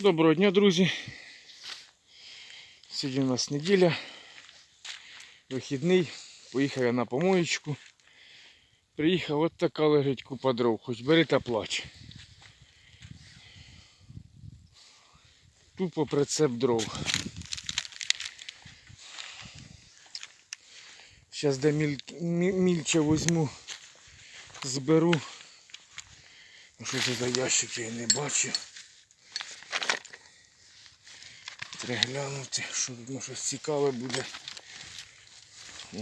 Доброго дня, друзі. Сьогодні у нас неділя, вихідний. Поїхав я на помоєчку. Приїхав, от така лежить купа дров, хоч бери та плач. Тупо прицеп дров. Зараз де міль... мі- мільче возьму, зберу. Що це за ящик, я не бачу. Треба глянути, що тут може щось цікаве буде. О,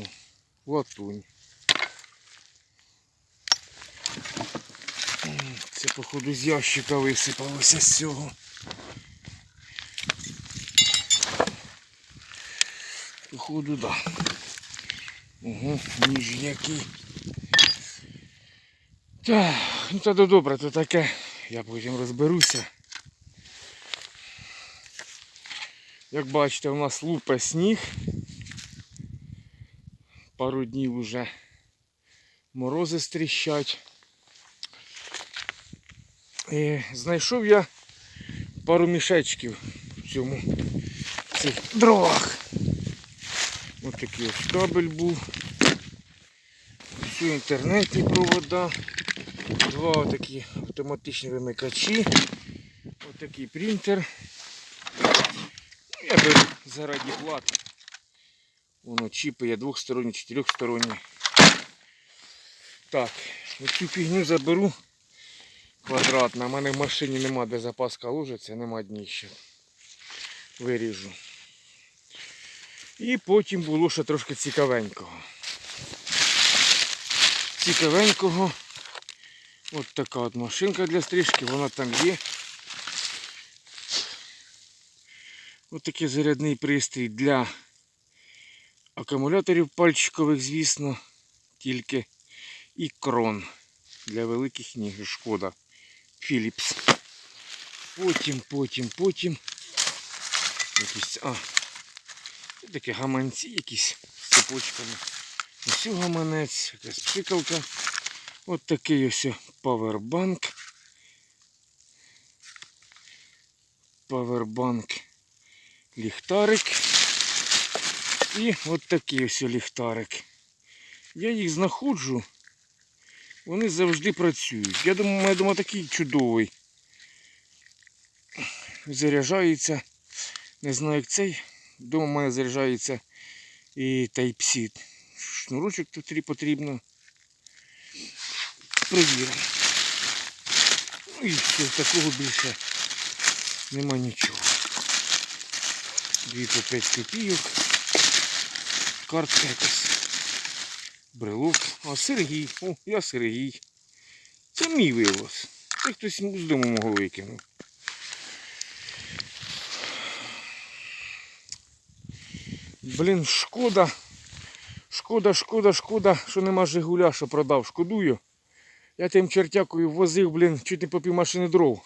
латунь. Це походу з ящика висипалося з цього. Походу, да. Угу, ніж який. Так, ну та добре, то таке. Я потім розберуся. Як бачите, у нас лупе сніг. Пару днів вже морози стріщать. І знайшов я пару мішечків в цьому в цих дровах. Ось такий ось кабель був. Всю інтернетні провода. Два такі автоматичні вимикачі. Ось такий принтер. Я беру заради плати. Воно чіпи є двохсторонні, чотирьохсторонні. Так, оцю фігню заберу квадратна. У мене в машині нема де запаска ложиться, нема дніща. Виріжу. І потім було ще трошки цікавенького. Цікавенького. От така от машинка для стрижки, вона там є. Ось такий зарядний пристрій для акумуляторів пальчикових, звісно, тільки і крон для великих ніг. Шкода. Philips. Потім, потім, потім. Якісь, а, такі гаманці якісь з цепочками. Ось гаманець, якась пшикалка. Ось такий ось павербанк. Павербанк ліхтарик. І от такий ось ліхтарик. Я їх знаходжу. Вони завжди працюють. Я думаю, я думаю, такий чудовий. Заряджається. Не знаю як цей. Дома в мене заряджається і Type-C. Шнурочок тут потрібно. Провіримо. Ну і все, такого більше нема нічого. Дві по 5 копійок. Картка якась. Брелок. А Сергій. О, я Сергій. Це мій вивоз. Це хтось з дому мого викинув. Блін, шкода. Шкода, шкода, шкода, що нема Жигуля, що продав. Шкодую. Я тим чертякою возив, блін, чуть не по пів машини дров.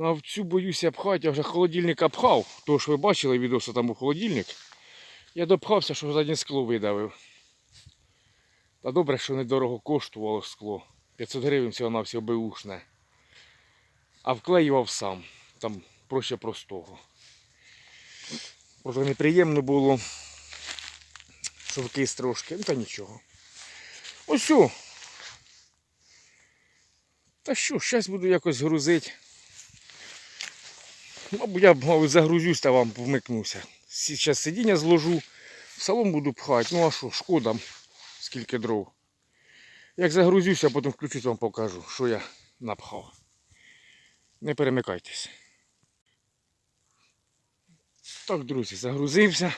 А в цю боюся пхати, я вже холодильник обхав. Того ж ви бачили відоси там був холодильник. Я допхався, що заднє скло видавив. Та добре, що недорого коштувало скло. 500 гривень всього на всього беушне. А вклеював сам. Там проще простого. Просто неприємно було. Що вкис трошки. Ну та нічого. Ось. Та що, зараз буду якось грузити. Мабуть, я мабуть, загрузюсь та вам вмикнуся. Зараз сидіння зложу, в салон буду пхати. Ну а що, шкода, скільки дров. Як загрузюся, потім включусь вам покажу, що я напхав. Не перемикайтесь. Так, друзі, загрузився.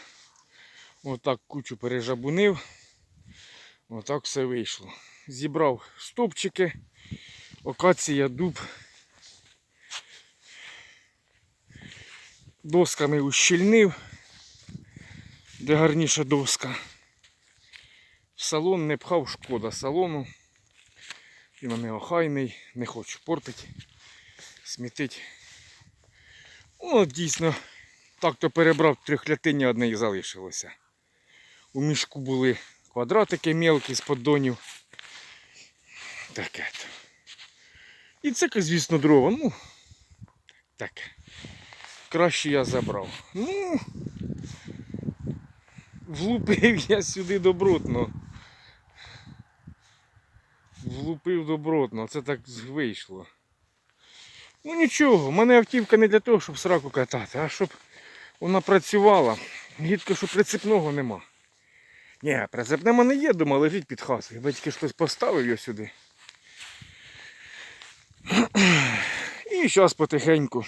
Отак кучу пережабунив. Отак все вийшло. Зібрав стовпчики, окація, дуб. Досками ущільнив, де гарніша доска. В салон не пхав шкода салону. Він мене охайний, не хочу портити, смітить. Ну, дійсно, так то перебрав трьохлятиння одне і залишилося. У мішку були квадратики мелкі з поддонів. Таке то. І це, звісно, дрова. Ну, Так. Краще я забрав. Ну. Влупив я сюди добротно. Влупив добротно, це так вийшло. Ну нічого, в мене автівка не для того, щоб сраку катати, а щоб вона працювала. Гідко, що прицепного нема. Ні, прицепне мене є, дома лежить під хатою. Батьки хтось поставив його сюди. І зараз потихеньку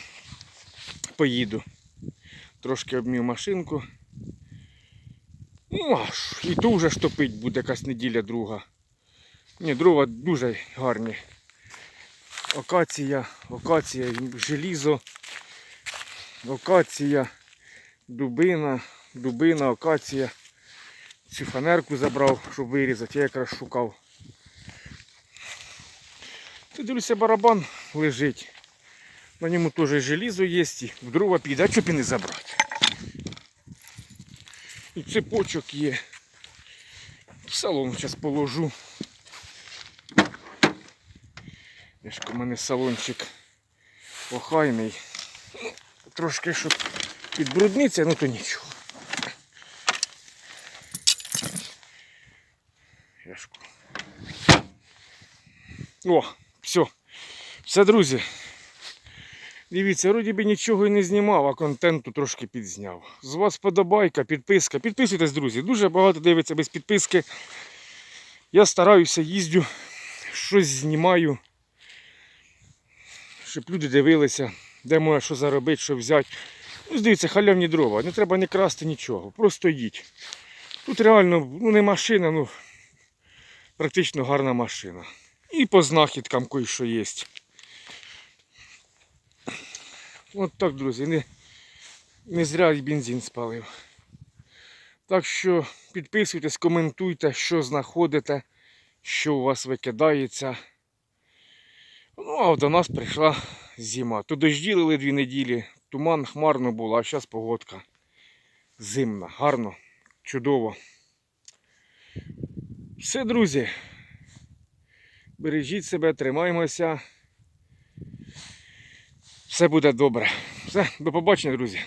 поїду. Трошки обмів машинку. Ну, і ту вже ж топить буде якась неділя друга. Ні, дрова дуже гарні. Окація, окація, желізо, окація, дубина, дубина, окація. Цю фанерку забрав, щоб вирізати, я якраз шукав. Ти дивлюся, барабан лежить. На ньому теж желізо є, і дрова піде, а чого б і не забрати. І цепочок є. В салон зараз положу. Яшко, у мене салончик охайний. Трошки, щоб підбрудниться, ну то нічого. О, все. Все, друзі. Дивіться, вроді би нічого і не знімав, а контенту трошки підзняв. З вас подобайка, підписка. Підписуйтесь, друзі. Дуже багато дивиться без підписки. Я стараюся, їздю, щось знімаю, щоб люди дивилися, де можна що заробити, що взяти. Ну, дивіться, халявні дрова. Не треба не красти нічого. Просто їдь. Тут реально ну, не машина, ну практично гарна машина. І по знахідкам кое-що є. От так, друзі, не, не зря й бензин спалив. Так що підписуйтесь, коментуйте, що знаходите, що у вас викидається. Ну, а до нас прийшла зима. То дожді лили дві неділі, туман хмарно було, а зараз погодка зимна, гарно, чудово. Все, друзі. Бережіть себе, тримаємося. Все буде добре. Все, до побачення, друзі.